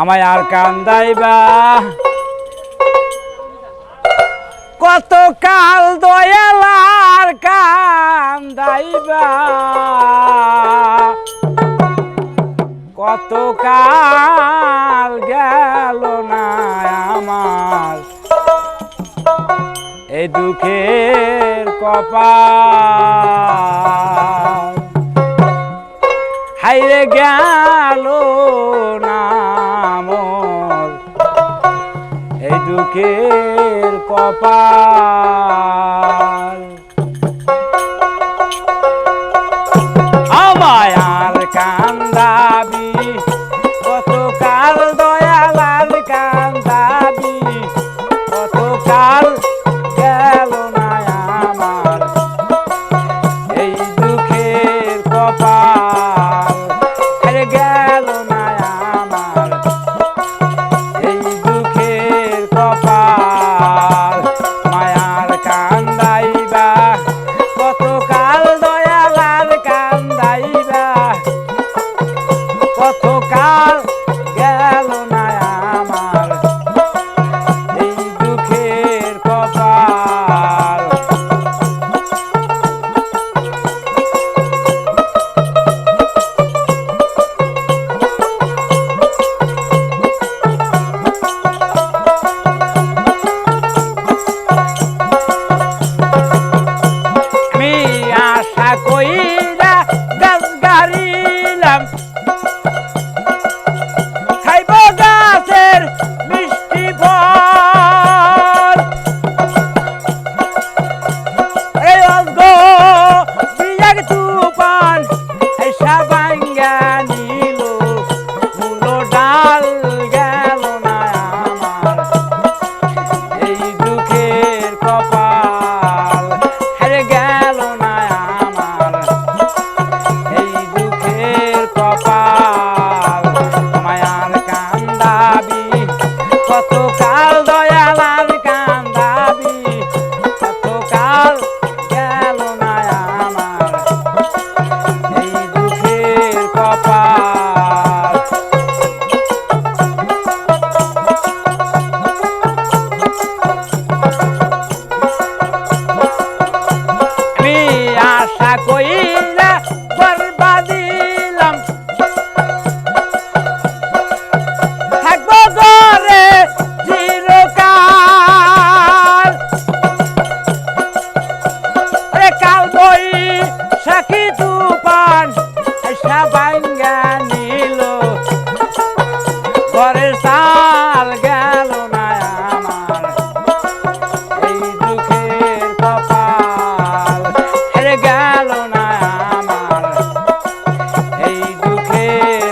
আমায় আর কান্দাইবা। কত কাল দয়ালার কান্দাইবা। কত কাল গেল না আমার। এই দুঃখের কপা হাইরে গ্যা লোকের কপাল। আমায়ার কান্দাবি কতকাল দয়ালাল কান্দাবি কতকাল গেল না আমার। এই দুঃখের কপাল লাল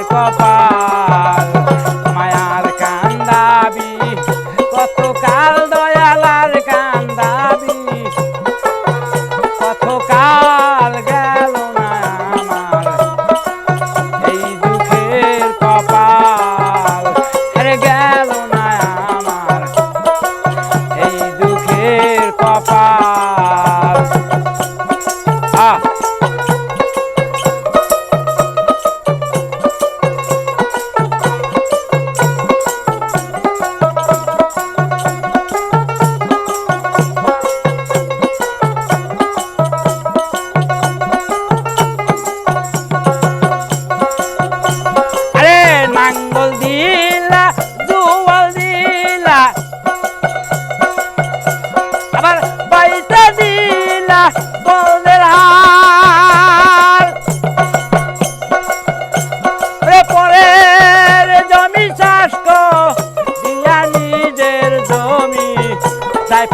কপা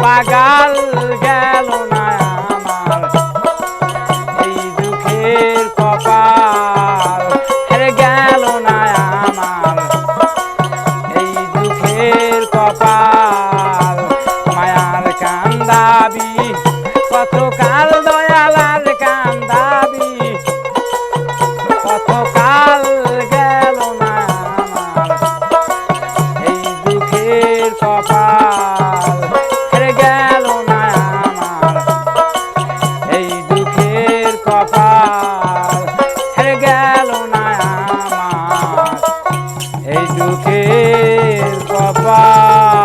পাগাল গেল না আমার। এই দুঃখের কপাল আরে গেল না আমার। এই দুঃখের কপাল, মায়ার কান্দাবি কত কাল দয়ালার কান্দাবি কত দুঃখের